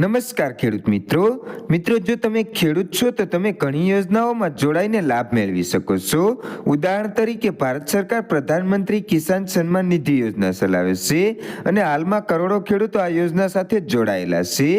નમસ્કાર ખેડૂત મિત્રો. મિત્રો, જો તમે ખેડૂત છો, તો તમે ઘણી યોજનાઓમાં જોડાઈને લાભ મેળવી શકો છો. ઉદાહરણ તરીકે, ભારત સરકાર પ્રધાનમંત્રી કિસાન સન્માન નિધિ યોજના ચલાવે છે અને હાલમાં કરોડો ખેડૂતો આ યોજના સાથે જોડાયેલા છે,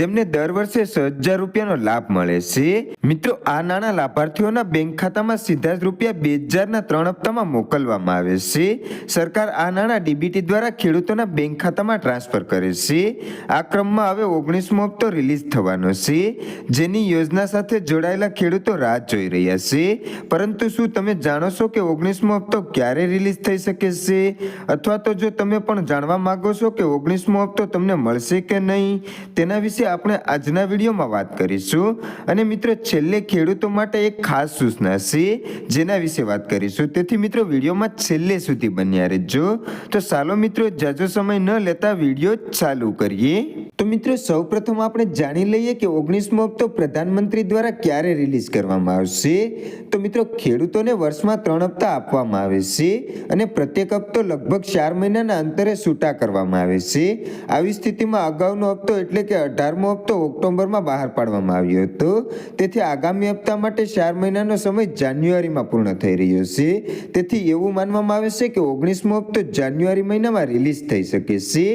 જેમને દર વર્ષે છ હજાર રૂપિયાનો લાભ મળે છે. મિત્રો, આ નાણાં લાભાર્થીઓના બેંક ખાતામાં સીધા જ રૂપિયા બે હજારના ત્રણ હપ્તામાં મોકલવામાં આવે છે. સરકાર આ નાણાં ડીબીટી દ્વારા ખેડૂતોના બેંક ખાતામાં ટ્રાન્સફર કરે છે. આ ક્રમમાં હવે ઓગણીસમો હપ્તો રિલીઝ થવાનો છે. જેની યોજના સાથે જોડાયેલા ખેડૂતો રાહ જોઈ રહ્યા છે. પરંતુ શું તમે જાણો છો કે ઓગણીસમો હપ્તો ક્યારે રિલીઝ થઈ શકે છે? અથવા તો જો તમે પણ જાણવા માગો છો કે ઓગણીસમો હપ્તો તમને મળશે કે નહીં, તેના વિશે આપણે આજના વિડીયોમાં વાત કરીશું. અને મિત્રો, છેલ્લે ખેડૂતો માટે એક ખાસ સૂચના છે, જેના વિશે વાત કરીશું. તેથી મિત્રો, વિડીયોમાં છેલ્લે સુધી બન્યા રહેજો. તો ચાલો મિત્રો જાજો સમય ન લેતા વીડિયો ચાલુ કરીએ. તો મિત્રો, સૌપ્રથમ આપણે જાણી લઈએ કે ઓગણીસમો હપ્તો પ્રધાનમંત્રી દ્વારા ક્યારે રિલીઝ કરવામાં આવશે. તો મિત્રો, ખેડૂતોને વર્ષમાં ત્રણ હપ્તા આપવામાં આવે છે અને પ્રત્યેક હપ્તો લગભગ ચાર મહિનાના અંતરે છૂટા કરવામાં આવે છે. આવી સ્થિતિમાં અગાઉનો હપ્તો એટલે કે અઢારમો હપ્તો ઓક્ટોબરમાં બહાર પાડવામાં આવ્યો હતો. તેથી આગામી હપ્તા માટે ચાર મહિનાનો સમય જાન્યુઆરીમાં પૂર્ણ થઈ રહ્યો છે. તેથી એવું માનવામાં આવે છે કે ઓગણીસમો હપ્તો જાન્યુઆરી મહિનામાં રિલીઝ થઈ શકે છે.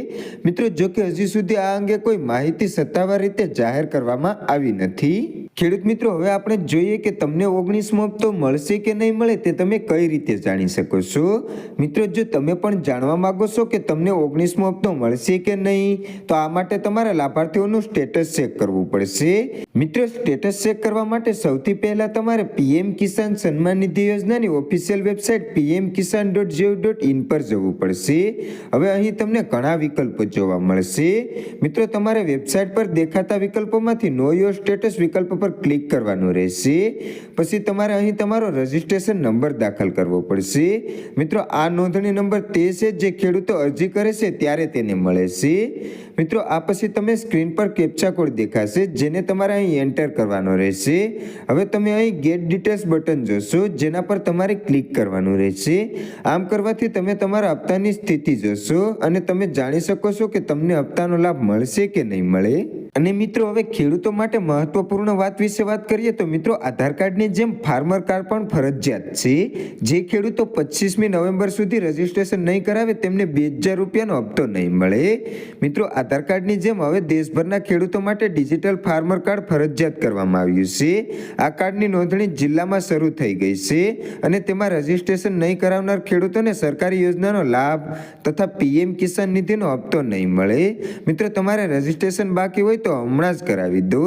મિત્રો, જો કે હજી સુધી આ અંગે કોઈ માહિતી સત્તાવાર રીતે જાહેર કરવામાં આવી નથી? ખેડૂત મિત્રો, હવે આપણે જોઈએ કે તમને ઓગણીસમો હપ્તો મળશે કે નહીં મળે તે તમે કઈ રીતે જાણી શકો છો? મિત્રો, જો તમે પણ જાણવા માંગો છો કે તમને ઓગણીસમો હપ્તો મળશે કે નહીં, તો આ માટે તમારે લાભાર્થીઓનું સ્ટેટસ ચેક કરવું પડશે. મિત્રો, સ્ટેટસ ચેક કરવા માટે સૌથી પહેલાં તમારે પીએમ કિસાન સન્માન નિધિ યોજનાની official website PM Kisan dot gov dot in પર જવું પડશે. હવે અહીં તમને ઘણા વિકલ્પો જોવા મળશે. મિત્રો, તમારે વેબસાઇટ પર દેખાતા વિકલ્પોમાંથી નો યોર સ્ટેટસ વિકલ્પ પર ક્લિક કરવાનું રહેશે. પછી તમારે અહીં તમારો રજિસ્ટ્રેશન નંબર દાખલ કરવો પડશે. મિત્રો, આ નોંધણી નંબર તે છે જે ખેડૂતો અરજી કરે છે ત્યારે તેને મળે છે. મિત્રો, આ પછી તમે સ્ક્રીન પર કેપ્ચા કોડ દેખાશે, જેને તમારે અહીં એન્ટર કરવાનો રહેશે. હવે તમે અહીં ગેટ ડિટેલ્સ બટન જોશો, જેના પર તમારે ક્લિક કરવાનું રહેશે. આમ કરવાથી તમે તમારા હપ્તાની સ્થિતિ જોશો અને તમે જાણી શકો છો કે તમને હપ્તાનો લાભ મળશે કે નહીં મળે. અને મિત્રો, હવે ખેડૂતો માટે મહત્વપૂર્ણ વાત વિશે વાત કરીએ તો મિત્રો, આધાર કાર્ડની જેમ ફાર્મર કાર્ડ પણ ફરજિયાત છે. જે ખેડૂતો પચીસમી નવેમ્બર સુધી રજીસ્ટ્રેશન નહીં કરાવે તેમને બે હજાર રૂપિયાનો હપ્તો નહીં મળે. મિત્રો, આધાર કાર્ડની જેમ હવે દેશભરના ખેડૂતો માટે ડિજિટલ ફાર્મર કાર્ડ ફરજિયાત કરવામાં આવ્યું છે. આ કાર્ડની નોંધણી જિલ્લામાં શરૂ થઈ ગઈ છે અને તેમાં રજીસ્ટ્રેશન નહીં કરાવનાર ખેડૂતોને સરકારી યોજનાનો લાભ તથા પીએમ કિસાન નિધિનો હપ્તો નહીં મળે. મિત્રો, તમારે રજીસ્ટ્રેશન બાકી હોય તો હમણાં જ કરાવી દો